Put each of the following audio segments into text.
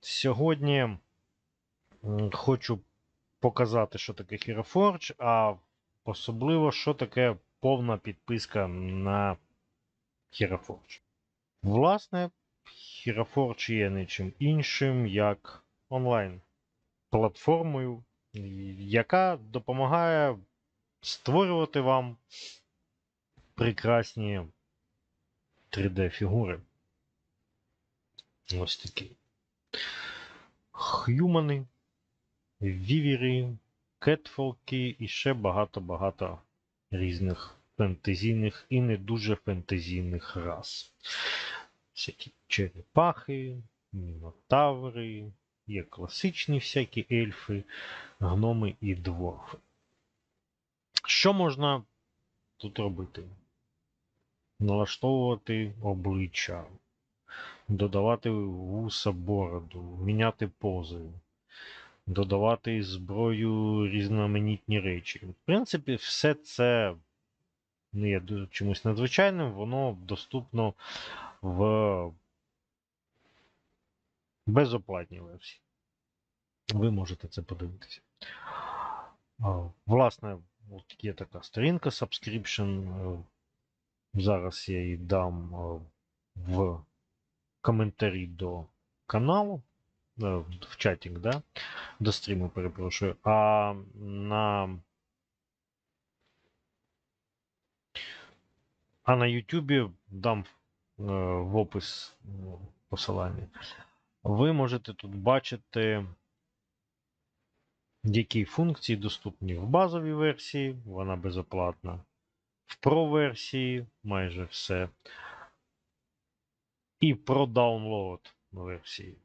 сьогодні хочу показати, що таке Hero Forge, а особливо, що таке повна підписка на Hero Forge. Власне, Hero Forge є нічим іншим, як онлайн платформою, яка допомагає створювати вам прекрасні 3D-фігури. Ось такі. Х'юмани, вівери, кетфолки і ще багато-багато різних фентезійних і не дуже фентезійних рас. Всякі черепахи, мінотаври, є класичні всякі ельфи, гноми і дворфи. Що можна тут робити? Налаштовувати обличчя, додавати вуса бороду, міняти пози, додавати зброю різноманітні речі. В принципі, все це не є чимось надзвичайним, воно доступно в безоплатній версії. Ви можете це подивитися. Власне, от є така сторінка Subscription. е, Зараз я її дам е, в коментарі до каналу, е, в чатік, да? до стріму, перепрошую. А на а на YouTube дам е, в опис ну, посилання. Ви можете тут бачити, які функції доступні в базовій версії, вона безоплатна. В Pro-версії майже все. І про download версії.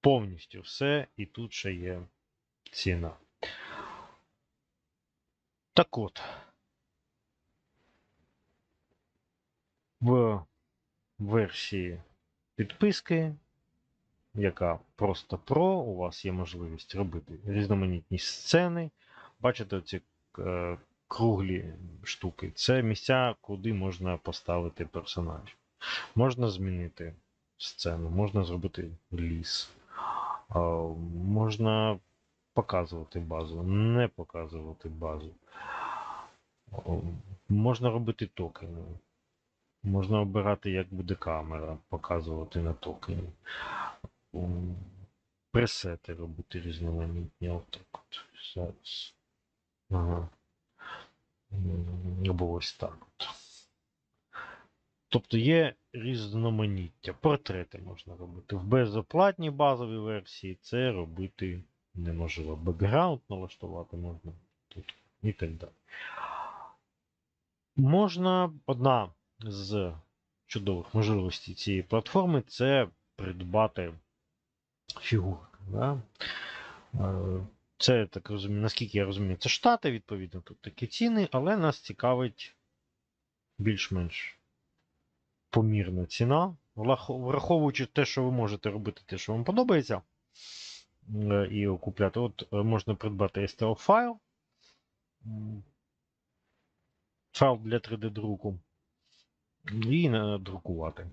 Повністю все, і тут ще є ціна. Так от. В версії підписки, яка просто Pro, у вас є можливість робити різноманітні сцени. Бачите, ці е, круглі штуки. Це місця, куди можна поставити персонажів. Можна змінити сцену, можна зробити ліс. Можна показувати базу, не показувати базу. Можна робити токени. Можна обирати, як буде камера, показувати на токені. Пресети робити різноманітні. Отак от. Ага. Або ось так от. Тобто є різноманіття. Портрети можна робити. В безоплатній базовій версії це робити неможливо. Бекграунд налаштувати можна тут і так далі. Можна одна з чудових можливостей цієї платформи це придбати фігурки. Да? Е, Це так розумію, наскільки я розумію, це штати, відповідно, тут такі ціни, але нас цікавить більш-менш помірна ціна. Враховуючи те, що ви можете робити, те, що вам подобається, е, і купляти. От е, можна придбати STL файл. Файл для 3D-друку. І надрукувати.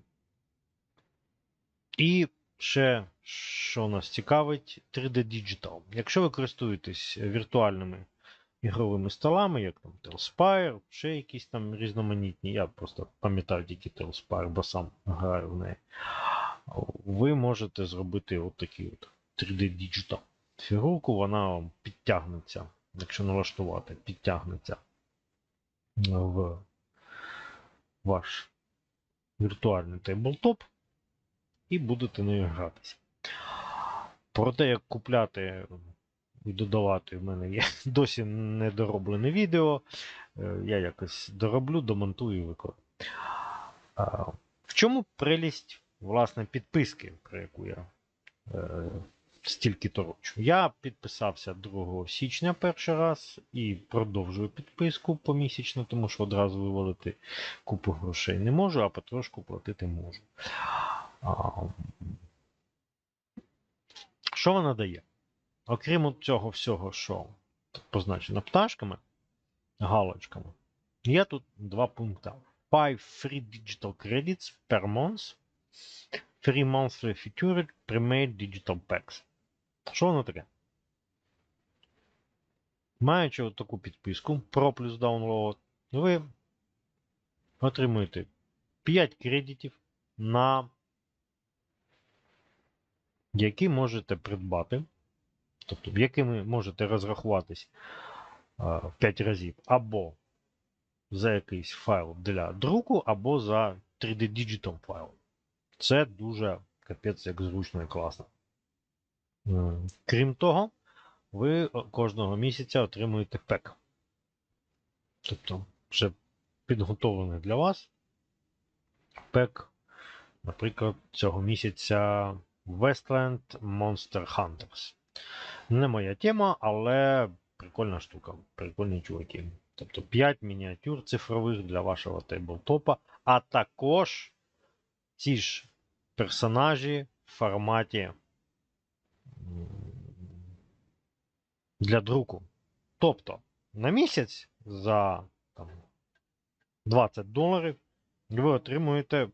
І ще, що нас цікавить, 3D Digital. Якщо ви користуєтесь віртуальними ігровими столами, як там Telspire, ще якісь там різноманітні, я просто пам'ятаю тільки Telspire, бо сам граю в неї. Ви можете зробити от такий от 3D Digital фігурку, вона вам підтягнеться, якщо налаштувати, підтягнеться в ваш віртуальний тейблтоп і будете нею гратися. Про те, як купляти додавати, в мене є досі недороблене відео. Е, Я якось дороблю, домонтую і викладу. В чому прелість власне підписки, про яку я е, стільки торочу? Я підписався 2 січня перший раз і продовжую підписку помісячно, тому що одразу вивалити купу грошей не можу, а потрошку платити можу. Що вона дає? Окрім цього всього, що позначено пташками, галочками, є тут два пункти. 5 free digital credits per month Free Monthly Featured Premade Digital Packs. Що воно таке? Маючи от таку підписку Pro плюс Download, ви отримуєте 5 кредитів, на які можете придбати, тобто якими можете розрахуватись в 5 разів або за якийсь файл для друку, або за 3D Digital файл. Це дуже капець як зручно і класно. Крім того, ви кожного місяця отримуєте пек. Тобто, вже підготовлений для вас пек, наприклад, цього місяця Westland Monster Hunters. Не моя тема, але прикольна штука. Прикольні чуваки. Тобто 5 мініатюр цифрових для вашого тейблтопа, а також ці ж персонажі в форматі для друку. Тобто на місяць за там, 20 доларів ви отримуєте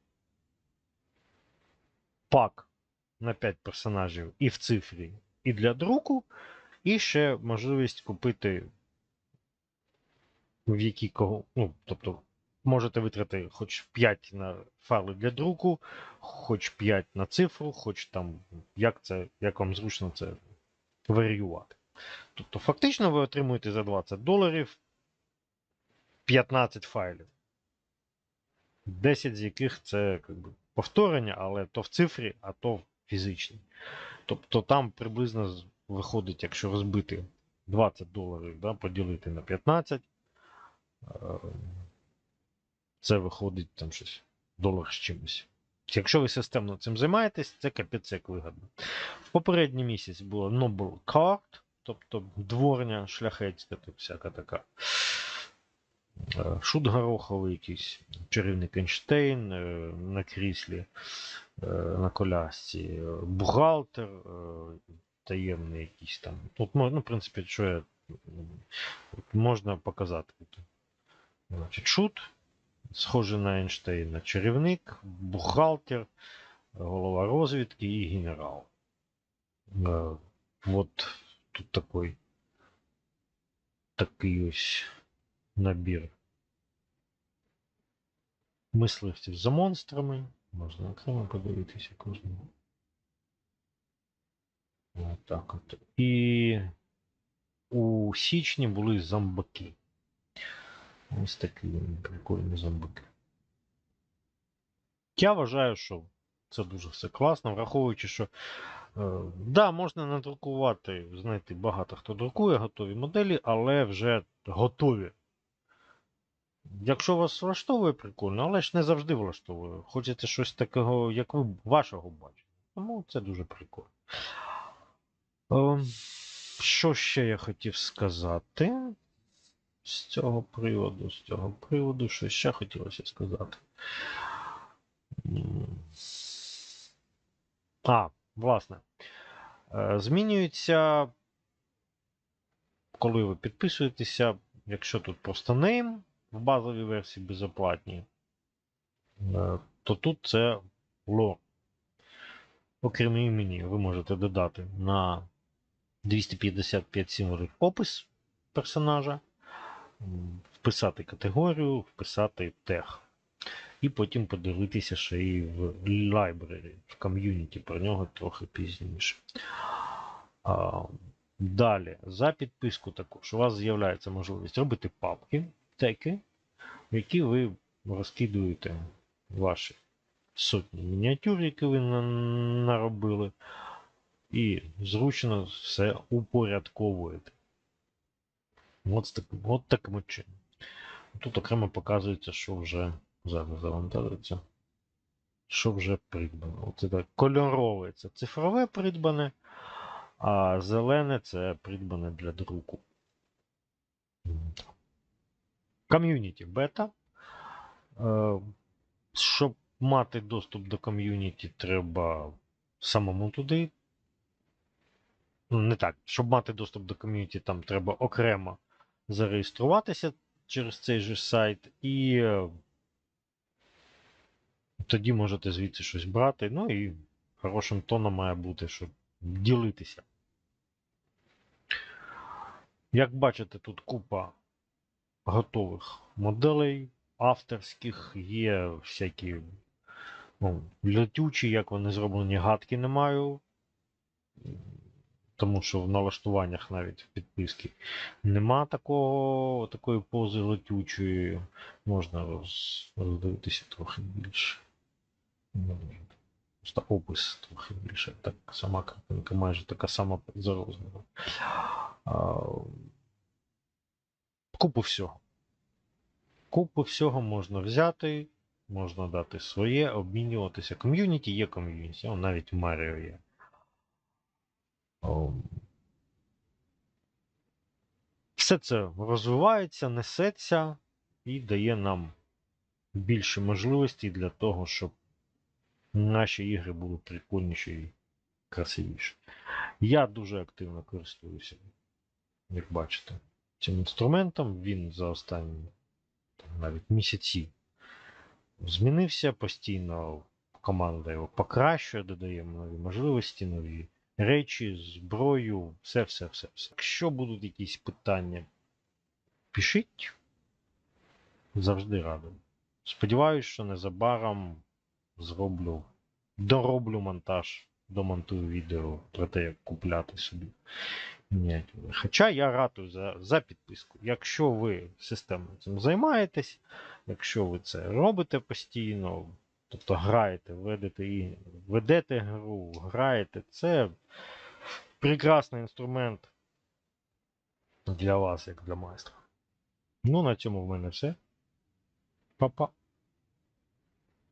пак на 5 персонажів і в цифрі, і для друку, і ще можливість купити в які кого. Ну, тобто, можете витратити хоч 5 на файли для друку, хоч 5 на цифру, хоч там, як це, як вам зручно це варіювати. Тобто, фактично, ви отримуєте за 20 доларів 15 файлів. 10 з яких це как би, повторення, але то в цифрі, а то в фізичній. Тобто там приблизно виходить, якщо розбити 20 доларів, да, поділити на 15, е, це виходить там щось долар з чимось. Якщо ви системно цим займаєтесь, це капець як. В попередній місяць було Noble Card, тобто дворня шляхетська, тут всяка така. Е, Шут гороховий якийсь, чарівник Ейнштейн е, на кріслі, на колясці, е, бухгалтер, е, таємний якийсь там. Тут ну, в принципі, що я, от можна показати. Значить, шут, схожий на Ейнштейна, чарівник, бухгалтер, голова розвідки і генерал. Е, От тут такий, такий ось набір мисливців за монстрами. Можна окремо подивитися кожного. Отак от. І у січні були зомбаки. Ось такі прикольні зомбаки. Я вважаю, що це дуже все класно, враховуючи, що е, да, можна надрукувати, знаєте, багато хто друкує готові моделі, але вже готові. Якщо вас влаштовує, прикольно, але ж не завжди влаштовує. Хочеться щось такого, як ви вашого бачите. Тому це дуже прикольно. Ем, Що ще я хотів сказати з цього приводу? З цього приводу, що ще хотілося сказати. А, власне. Е, Змінюється, коли ви підписуєтеся, якщо тут просто name в базовій версії безоплатній, е, то тут це лор. Окрім імені, ви можете додати на 255 символів опис персонажа, вписати категорію, вписати тег. І потім подивитися ще і в library, в ком'юніті про нього трохи пізніше. Далі, за підписку також у вас з'являється можливість робити папки, теки, в які ви розкидуєте ваші сотні мініатюр, які ви наробили, і зручно все упорядковуєте. От, з таким, от таким чином. Тут окремо показується, що вже зараз завантажиться. Що вже придбано. Оце так. Кольорове це цифрове придбане, а зелене це придбане для друку. Ком'юніті бета. Е, Щоб мати доступ до ком'юніті, треба самому туди. Ну, не так. Щоб мати доступ до ком'юніті, там треба окремо зареєструватися через цей же сайт, і е, тоді можете звідси щось брати. Ну і хорошим тоном має бути, щоб ділитися. Як бачите, тут купа готових моделей авторських, є всякі ну, летючі, як вони зроблені, гадки не маю. Тому що в налаштуваннях навіть в підписки нема такого, такої пози летючої. Можна роз, роздивитися трохи більше. Ну, Просто опис трохи більше. Так сама картинка майже така сама за розміром. Купу всього. Купу всього можна взяти, можна дати своє, обмінюватися. Ком'юніті є ком'юніті, навіть Маріо є. Все це розвивається, несеться і дає нам більше можливостей для того, щоб наші ігри були прикольніші і красивіші. Я дуже активно користуюся, як бачите, цим інструментом. Він за останні там, навіть місяці змінився постійно. Команда його покращує, додає нові можливості, нові речі, зброю, все, все, все, все. Якщо будуть якісь питання, пишіть. Завжди радий. Сподіваюсь, що незабаром зроблю, дороблю монтаж, домонтую відео про те, як купляти собі Хоча я ратую за, за підписку. Якщо ви системно цим займаєтесь, якщо ви це робите постійно, тобто граєте, ведете, і, ведете гру, граєте, це прекрасний інструмент для вас, як для майстра. Ну, на цьому в мене все. Па-па.